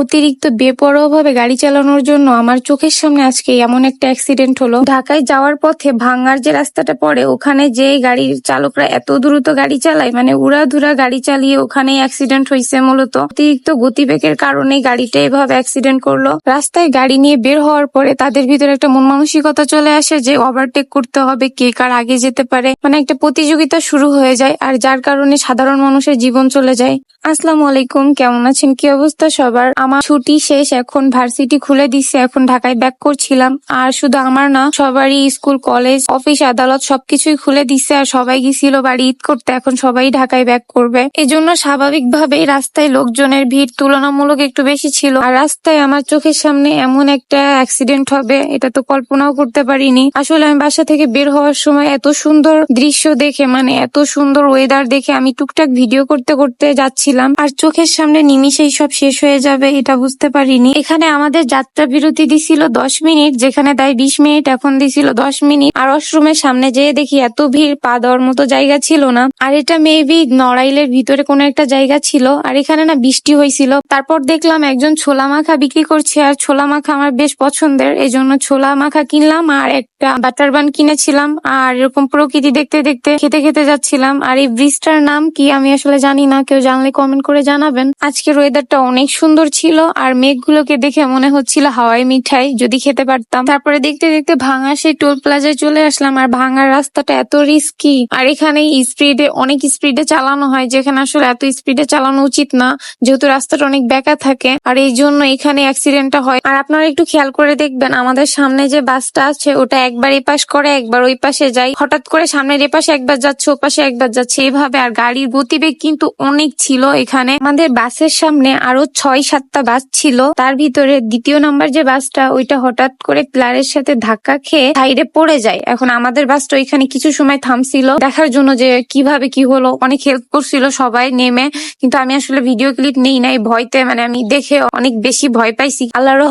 অতিরিক্ত বেপরোয়া ভাবে গাড়ি চালানোর জন্য আমার চোখের সামনে আজকে এমন একটা অ্যাক্সিডেন্ট হলো। ঢাকায় যাওয়ার পথে ভাঙ্গার যে রাস্তাটা পড়ে, ওখানে যে গাড়ির চালকরা এত দ্রুত গাড়ি চালায় মানে উড়াধুরা গাড়ি চালিয়ে ওখানে অ্যাক্সিডেন্ট হয়েছে মূলত। অতিরিক্ত গতিবেগের কারণে গাড়িটা এভাবে অ্যাক্সিডেন্ট করল। রাস্তায় গাড়ি নিয়ে বের হওয়ার পরে তাদের ভিতরে একটা মন মানসিকতা চলে আসে যে ওভারটেক করতে হবে, কে কার আগে যেতে পারে। মানে একটা প্রতিযোগিতা শুরু হয়ে যায় আর যার কারণে সাধারণ মানুষের জীবন চলে যায়। আসসালামু আলাইকুম, কেমন আছেন? কি অবস্থা সবার? আমার ছুটি শেষ, এখন ভার্সিটি খুলে দিচ্ছে এখন ঢাকায় ব্যাক করছিলাম। আর শুধু আমার না, সবারই স্কুল, কলেজ, অফিস, আদালত সবকিছুই খুলে দিচ্ছে আর সবাই গেছিল বাড়ি ঈদ করতে, এখন সবাই ঢাকায় ব্যাক করবে। এজন্য স্বাভাবিকভাবেই রাস্তায় লোকজনের ভিড় তুলনামূলক একটু বেশি ছিল। আর রাস্তায় আমার চোখের সামনে এমন একটা অ্যাক্সিডেন্ট হবে, এটা তো কল্পনাও করতে পারিনি। আসলে আমি বাসা থেকে বের হওয়ার সময় এত সুন্দর দৃশ্য দেখে মানে এত সুন্দর ওয়েদার দেখে আমি টুকটাক ভিডিও করতে করতে যাচ্ছিলাম। আর চোখের সামনে নিমিশেই সব শেষ হয়ে যাবে এটা বুঝতে পারিনি। এখানে আমাদের যাত্রা বিরতি দিছিল দশ মিনিট, যেখানে তাই বিশ মিনিট, এখন দিছিল দশ মিনিট। আর ওয়াশরুমের সামনে যেয়ে দেখি এত ভিড়, পা দেওয়ার মতো জায়গা ছিল না। আর এটা মেবি নড়াইলের ভিতরে কোনো একটা জায়গা ছিল। আর এখানে না বৃষ্টি হয়েছিল। তারপর দেখলাম একজন ছোলা মাখা বিক্রি করছে, আর ছোলা মাখা আমার বেশ পছন্দের। এই জন্য ছোলা মাখা কিনলাম, আর একটা বাটার বান কিনেছিলাম। আর এরকম প্রকৃতি দেখতে দেখতে খেতে খেতে যাচ্ছিলাম। আর এই ব্রিজটার নাম কি আমি আসলে জানি না, কেউ জানলে কমেন্ট করে জানাবেন। আজকের ওয়েদারটা অনেক সুন্দর ছিল। আর মেঘগুলোকে দেখে মনে হচ্ছিল হাওয়াই মিঠাই, যদি খেতে পারতাম। তারপরে দেখতে দেখতে ভাঙা সেই টোল প্লাজায় চলে আসলাম আর ভাঙার রাস্তাটা এত রিস্কি আর এখানে স্পিডে অনেক স্পিডে চালানো হয়, যেখানে আসলে এত স্পিডে চালানো উচিত না, যেহেতু রাস্তাটা অনেক বেঁকা থাকে। আর এই জন্য এখানে অ্যাক্সিডেন্টটা হয়। আর আপনারা একটু খেয়াল করে দেখবেন, আমাদের সামনে যে বাসটা আছে, ওটা একবার এই পাশ করে, একবার ওই পাশে যায়। হঠাৎ করে সামনের এ পাশে একবার যাচ্ছে, ও পাশে একবার যাচ্ছে, এভাবে। আর গাড়ির গতিবেগ কিন্তু অনেক ছিল এখানে। আমাদের বাসের সামনে আরও ছয় সাতটা বাস ছিল, তার ভিতরে দ্বিতীয় নাম্বার যে বাসটা, ওইটা হঠাৎ করে ক্লারের সাথে ধাক্কা খেয়ে সাইডে পড়ে যায়। এখন আমাদের বাসটা ওইখানে কিছু সময় থামছিল, দেখার জন্য যে কীভাবে কি হলো, অনেক হেল্প করছিল সবাই নেমে, কিন্তু আমি আসলে ভিডিও ক্লিপ নেই নাই ভয়তে মানে আমি দেখে অনেক বেশি ভয় পাইছি। আল্লাহর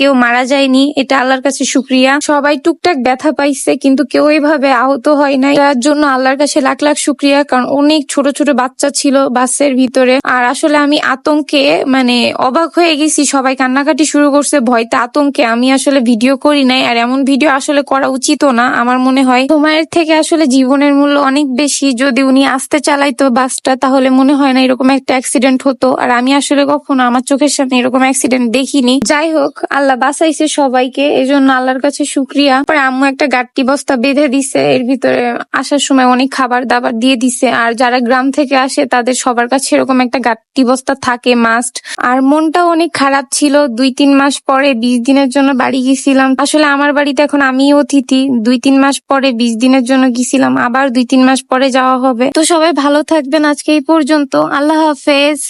কেউ মারা যায়নি, এটা আল্লাহর কাছে শুক্রিয়া। সবাই টুকটাক ব্যথা পাইছে, কিন্তু কেউ এইভাবে আহত হয় নাই। তার জন্য আল্লাহর কাছে লাখ লাখ শুক্রিয়া, কারণ অনেক ছোট ছোট বাচ্চা ছিল বাসের ভিতরে। আর আসলে আমি আতঙ্কে মানে অবাক হয়ে গেছি, সবাই কান্নাকাটি শুরু করছে, ভয়তে আতঙ্কে। আমি আসলে ভিডিও করি নাই, আর এমন ভিডিও আসলে করা উচিত না, আমার মনে হয়। সময়ের থেকে আসলে জীবনের মূল্য অনেক বেশি, যদি উনি আসতে চালাইতো বাসটা, তাহলে মনে হয় না এরকম একটা অ্যাক্সিডেন্ট হতো। আর আমি আসলে কখনো আমার চোখের সামনে এরকম অ্যাক্সিডেন্ট দেখিনি। যাই হোক, আল্লাহ বাঁচাইছে সবাইকে, এজন্য আল্লাহর কাছে শুক্রিয়া। পরে আম্মু একটা গাট্টি বস্তা বেঁধে দিছে, এর ভিতরে আসার সময় অনেক খাবার দাবার দিয়ে দিছে। আর যারা গ্রাম থেকে আসে, তাদের সবার কাছে এরকম একটা গাট্টি বস্তা থাকে মাস্ট আর মনটাও অনেক খারাপ ছিল। দুই, তিন মাস পরে বিশ দিনের জন্য বাড়ি গেছিলাম আসলে আমার বাড়িতে এখন আমি অতিথি। দুই, তিন মাস পরে বিশ দিনের জন্য গেছিলাম আবার দুই, তিন মাস পরে যাওয়া হবে। তো সবাই ভালো থাকবেন আজকে এই পর্যন্ত। আল্লাহ হাফেজ।